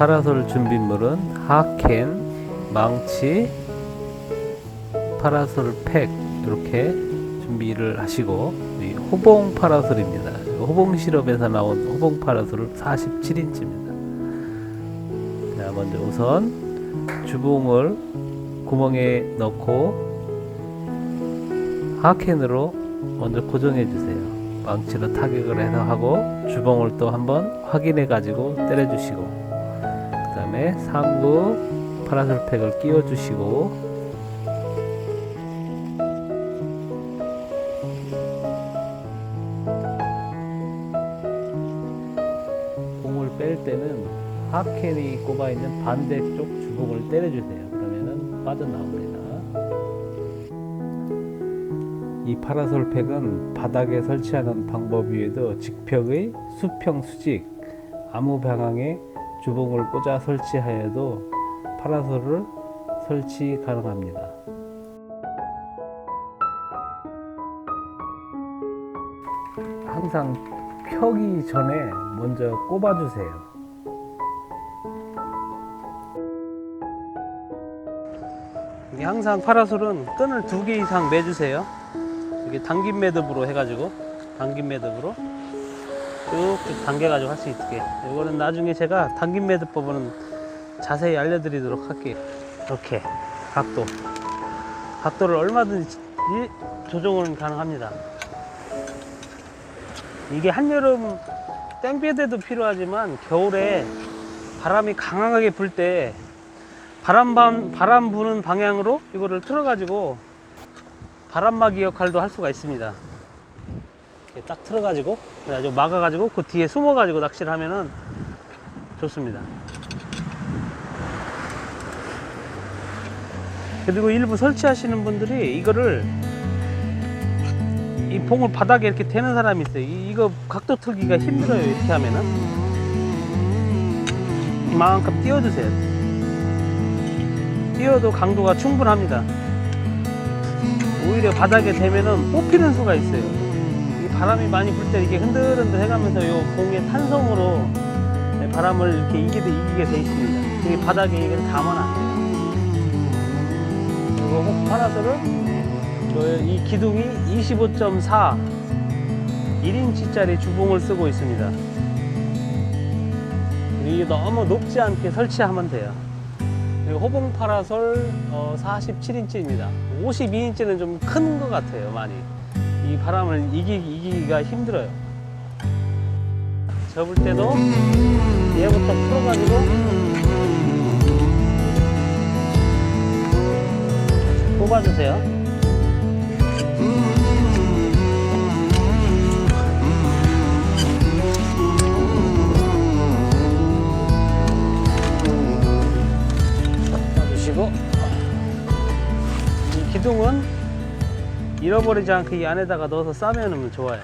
파라솔 준비물은 하켄, 망치, 파라솔 팩 이렇게 준비를 하시고 이 호봉 파라솔입니다. 호봉 시럽에서 나온 호봉 파라솔 47인치입니다. 자, 먼저 우선 주봉을 구멍에 넣고 하켄으로 먼저 고정해 주세요. 망치로 타격을 해서 하고 주봉을 또 한번 확인해 가지고 때려 주시고 그 다음에 상부 파라솔 팩을 끼워 주시고 공을 뺄 때는 하켄이 꼽아 있는 반대쪽 주봉을 때려 주세요. 그러면은 빠져나옵니다. 이 파라솔 팩은 바닥에 설치하는 방법 외에도 직벽의 수평 수직 아무 방향에 주봉을 꽂아 설치하여도 파라솔을 설치 가능합니다. 항상 펴기 전에 먼저 꼽아 주세요. 이게 항상 파라솔은 끈을 두 개 이상 매주세요. 이게 당긴 매듭으로 해가지고 당긴 매듭으로 쭉쭉 당겨가지고 할 수 있게. 이거는 나중에 제가 당긴 매듭법은 자세히 알려드리도록 할게요. 이렇게 각도, 각도를 얼마든지 조정은 가능합니다. 이게 한여름 땡볕에도 필요하지만 겨울에 바람이 강하게 불 때 바람 반, 바람 부는 방향으로 이거를 틀어가지고 바람막이 역할도 할 수가 있습니다. 딱 틀어가지고 그래가지고 막아가지고 그 뒤에 숨어가지고 낚시를 하면은 좋습니다. 그리고 일부 설치하시는 분들이 이거를 이 봉을 바닥에 이렇게 대는 사람이 있어요. 이- 이거 각도 틀기가 힘들어요. 이렇게 하면은 이만큼 띄워주세요. 띄워도 강도가 충분합니다. 오히려 바닥에 대면은 뽑히는 수가 있어요. 이 바람이 많이 불 때 이게 흔들흔들 해가면서 이 봉의 탄성으로 바람을 이렇게 이기게, 이기게 돼 있습니다. 이 바닥에 이걸 안 돼요. 그리고 혹 파라솔을 저이 기둥이 25.4 1인치짜리 주봉을 쓰고 있습니다. 이게 너무 높지 않게 설치하면 돼요. 호봉 파라솔 47인치입니다. 52인치는 좀 큰 것 같아요, 많이. 이 바람을 이기, 이기기가 힘들어요. 접을 때도 얘부터 풀어가지고 뽑아주세요. 놔주시고 이 기둥은 잃어버리지 않고 이 안에다가 넣어서 싸매놓으면 좋아요